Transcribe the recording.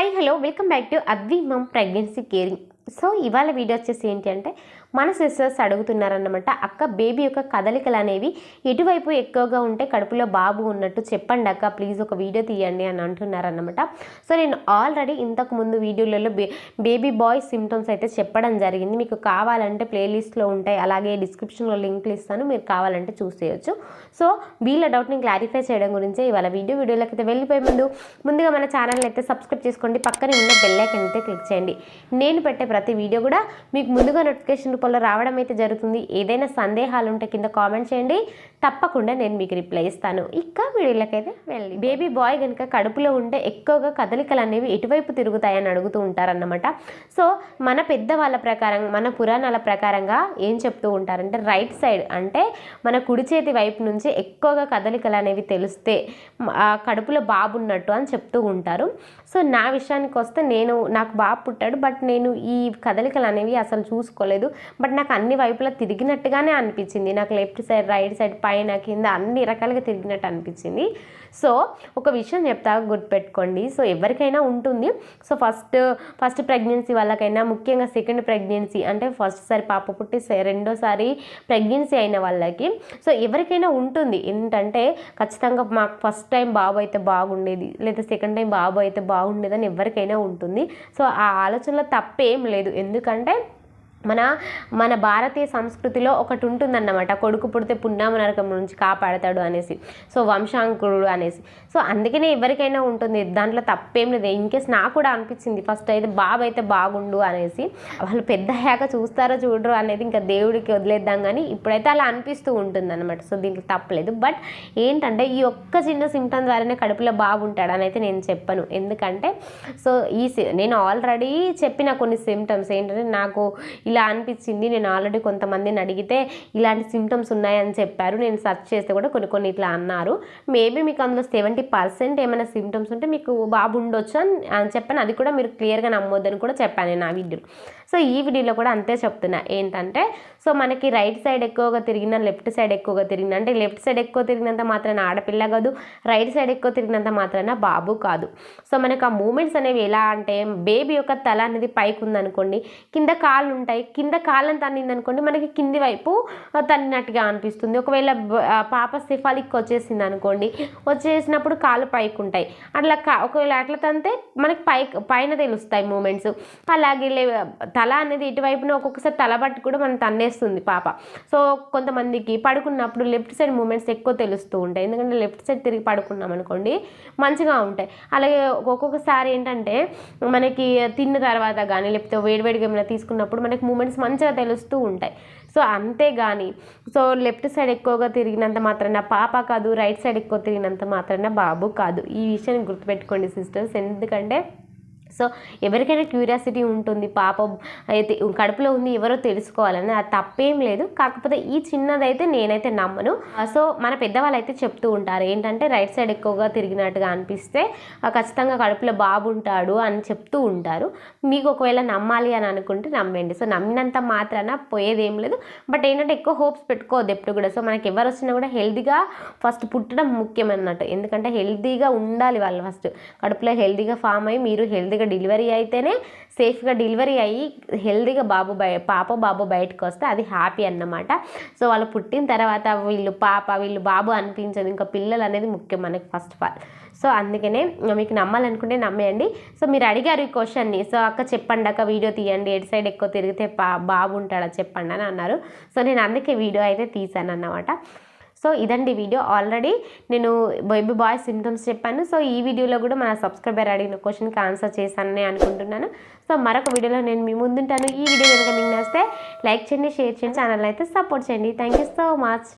Hi, hello, welcome back to Advi Mom Pregnancy Caring. So ఇవాళ video వచ్చేసి ఏంటి అంటే మన సిస్టర్స్ అడుగుతున్నారన్నమాట అక్క బేబీ యొక్క కదలికలు అనేవి ఎటువైపు ఎక్కువగా ఉంటే కడుపులో బాబు ఉన్నట్టు చెప్పండి అక్క ప్లీజ్ ఒక వీడియో తీయండి అని అంటున్నారన్నమాట. సో నేను ఆల్రెడీ ఇంతకు ముందు వీడియోలలో బే బేబీ బాయ్ సిమ్టమ్స్ అయితే చెప్పడం జరిగింది. మీకు కావాలంటే ప్లేలిస్ట్లో ఉంటాయి అలాగే డిస్క్రిప్షన్లో లింక్లు ఇస్తాను మీరు కావాలంటే చూసేయచ్చు సో వీళ్ళ డౌట్ని క్లారిఫై చేయడం గురించే ఇవాళ వీడియో. వీడియోలోకి అయితే వెళ్ళిపోయే ముందు ముందుగా మన ఛానల్ని అయితే సబ్స్క్రైబ్ చేసుకోండి. పక్కనే ఉన్న బెల్లైకన్ అయితే క్లిక్ చేయండి. నేను పెట్టే ప్రతి వీడియో కూడా మీకు ముందుగా నోటిఫికేషన్ రూపంలో రావడం అయితే జరుగుతుంది. ఏదైనా సందేహాలు ఉంటే కింద కామెంట్ చేయండి. తప్పకుండా నేను మీకు రిప్లై ఇస్తాను. ఇంకా వీడియోలకైతే వెళ్ళి బేబీ బాయ్ కనుక కడుపులో ఉంటే ఎక్కువగా కదలికలు అనేవి ఎటువైపు తిరుగుతాయని అడుగుతూ ఉంటారన్నమాట. సో మన పెద్దవాళ్ళ ప్రకారం మన పురాణాల ప్రకారంగా ఏం చెప్తూ ఉంటారంటే రైట్ సైడ్ అంటే మన కుడి చేతి వైపు నుంచి ఎక్కువగా కదలికలు అనేవి తెలిస్తే కడుపులో బాబు ఉన్నట్టు అని చెప్తూ ఉంటారు. సో నా విషయానికి వస్తే నేను నాకు బాబు పుట్టాడు బట్ నేను ఈ కదలికలు అనేవి అసలు చూసుకోలేదు. బట్ నాకు అన్ని వైపులా తిరిగినట్టుగానే అనిపించింది. నాకు లెఫ్ట్ సైడ్ రైట్ సైడ్ పైన కింద అన్ని రకాలుగా తిరిగినట్టు అనిపించింది. సో ఒక విషయం చెప్తా గుర్తుపెట్టుకోండి. సో ఎవరికైనా ఉంటుంది. సో ఫస్ట్ ఫస్ట్ ప్రెగ్నెన్సీ వాళ్ళకైనా ముఖ్యంగా సెకండ్ ప్రెగ్నెన్సీ అంటే ఫస్ట్ సారి పాప పుట్టి రెండోసారి ప్రెగ్నెన్సీ అయిన వాళ్ళకి సో ఎవరికైనా ఉంటుంది. ఏంటంటే ఖచ్చితంగా మాకు ఫస్ట్ టైం బాబు అయితే బాగుండేది లేదా సెకండ్ టైం బాబు అయితే బాగుండేదని ఎవరికైనా ఉంటుంది. సో ఆ ఆలోచనలో తప్పేం లేదు. ఎందుకంటే మన మన భారతీయ సంస్కృతిలో ఒకటి ఉంటుందన్నమాట కొడుకు పుడితే పున్నామ నరకం నుంచి కాపాడతాడు అనేసి. సో వంశాంకురుడు అనేసి. సో అందుకనే ఎవరికైనా ఉంటుంది. దాంట్లో తప్పేం లేదు. ఇన్కేస్ నాకు కూడా అనిపించింది. ఫస్ట్ అయితే బాబు అయితే బాగుండు అనేసి. వాళ్ళు పెద్ద అయ్యాక చూస్తారో చూడరు అనేది ఇంకా దేవుడికి వదిలేద్దాం కానీ ఇప్పుడైతే అలా అనిపిస్తూ ఉంటుంది అనమాట సో దీనికి తప్పలేదు బట్ ఏంటంటే ఈ ఒక్క చిన్న సిమ్టమ్ ద్వారానే కడుపులో బాగుంటాడు అని అయితే నేను చెప్పను. ఎందుకంటే సో ఈ సి- నేను ఆల్రెడీ చెప్పిన కొన్ని సిమ్టమ్స్ ఏంటంటే నాకు ఇలా అనిపించింది నేను ఆల్రెడీ కొంతమందిని అడిగితే ఇలాంటి సిమ్టమ్స్ ఉన్నాయని చెప్పారు. నేను సెర్చ్ చేస్తే కూడా కొన్ని కొన్ని ఇట్లా అన్నారు. మేబీ మీకు అందులో సెవెంటీ పర్సెంట్ ఏమైనా సిమ్టమ్స్ ఉంటే మీకు బాబు ఉండొచ్చు అని అని చెప్పాను. అది కూడా మీరు క్లియర్గా నమ్మొద్దని కూడా చెప్పాను నేను ఆ వీడియోలో సో ఈ వీడియోలో కూడా అంతే చెప్తున్నా. ఏంటంటే సో మనకి రైట్ సైడ్ ఎక్కువగా తిరిగిన లెఫ్ట్ సైడ్ ఎక్కువగా తిరిగిన అంటే లెఫ్ట్ సైడ్ ఎక్కువ తిరిగినంత మాత్రాన ఆడపిల్ల కాదు రైట్ సైడ్ ఎక్కువ తిరిగినంత మాత్రాన బాబు కాదు. సో మనకు ఆ మూమెంట్స్ అనేవి ఎలా అంటే బేబీ యొక్క తల అనేది పైకి ఉందనుకోండి కింద కాళ్ళు ఉంటాయి. కింద కాళ్ళని తన్నింది అనుకోండి మనకి కింది వైపు తన్నినట్టుగా అనిపిస్తుంది. ఒకవేళ పాప సిఫాలిక్ వచ్చేసింది అనుకోండి వచ్చేసినప్పుడు కాళ్ళు పైకి ఉంటాయి. అట్లా కా- ఒకవేళ అట్లా తంతే మనకి పై పైన తెలుస్తాయి మూమెంట్స్ అలాగే లే తల అనేది ఇటువైపున ఒక్కొక్కసారి తల పట్టు కూడా మనం తన్నేస్తుంది పాప. సో కొంతమందికి పడుకున్నప్పుడు లెఫ్ట్ సైడ్ మూమెంట్స్ ఎక్కువ తెలుస్తూ ఉంటాయి. ఎందుకంటే లెఫ్ట్ సైడ్ తిరిగి పడుకున్నాం అనుకోండి మంచిగా ఉంటాయి. అలాగే ఒక్కొక్కసారి ఏంటంటే మనకి తిన్న తర్వాత కానీ లేకపోతే వేడివేడిగా ఏమైనా తీసుకున్నప్పుడు మనకి మూమెంట్స్ మంచిగా తెలుస్తూ ఉంటాయి. సో అంతే కానీ సో లెఫ్ట్ సైడ్ ఎక్కువగా తిరిగినంత మాత్రాన పాప కాదు రైట్ సైడ్ ఎక్కువ తిరిగినంత మాత్రాన బాబు కాదు. ఈ విషయాన్ని గుర్తుపెట్టుకోండి సిస్టర్స్. ఎందుకంటే సో ఎవరికైనా క్యూరియాసిటీ ఉంటుంది పాప అయితే కడుపులో ఉంది ఎవరో తెలుసుకోవాలని అది తప్పేం లేదు. కాకపోతే ఈ చిన్నదైతే నేనైతే నమ్మను. సో మన పెద్దవాళ్ళు అయితే చెప్తూ ఉంటారు ఏంటంటే రైట్ సైడ్ ఎక్కువగా తిరిగినట్టుగా అనిపిస్తే ఖచ్చితంగా కడుపులో బాబు ఉంటాడు అని చెప్తూ ఉంటారు. మీకు ఒకవేళ నమ్మాలి అని అనుకుంటే నమ్మండి. సో నమ్మినంత మాత్రాన పోయేది ఏం లేదు. బట్ ఏంటంటే ఎక్కువ హోప్స్ పెట్టుకోవద్దు ఎప్పుడు కూడా. సో మనకి ఎవరు వచ్చినా కూడా హెల్దీగా ఫస్ట్ పుట్టడం ముఖ్యం అన్నట్టు ఎందుకంటే హెల్తీగా ఉండాలి వాళ్ళు ఫస్ట్. కడుపులో హెల్తీగా ఫామ్ అయ్యి మీరు హెల్తీగా డెలివరీ అయితేనే సేఫ్గా డెలివరీ అయ్యి హెల్తీగా బాబు బయ పాప బాబు బయటకు వస్తే అది హ్యాపీ అన్నమాట. సో వాళ్ళు పుట్టిన తర్వాత వీళ్ళు పాప వీళ్ళు బాబు అనిపించదు. ఇంకా పిల్లలు అనేది ముఖ్యం మనకి ఫస్ట్ ఆఫ్ ఆల్ సో అందుకనే మీకు నమ్మాలనుకుంటే నమ్మేయండి. సో మీరు అడిగారు ఈ క్వశ్చన్ని సో అక్క చెప్పండి అక్క వీడియో తీయండి. ఎటు సైడ్ ఎక్కువ తిరిగితే బాబు ఉంటాడా చెప్పండి అని అన్నారు. సో నేను అందుకే వీడియో అయితే తీసాను అన్నమాట. సో ఇదండి వీడియో. ఆల్రెడీ నేను బేబీ బాయ్ సిమ్టమ్స్ చెప్పాను. సో ఈ వీడియోలో కూడా మన సబ్స్క్రైబర్ అడిగిన క్వశ్చన్కి ఆన్సర్ చేశానని అనుకుంటున్నాను. సో మరొక వీడియోలో నేను మీ ముందుంటాను. ఈ వీడియో కనుక మీకు నచ్చితే లైక్ చేయండి షేర్ చేయండి ఛానల్ అయితే సపోర్ట్ చేయండి. Thank you so much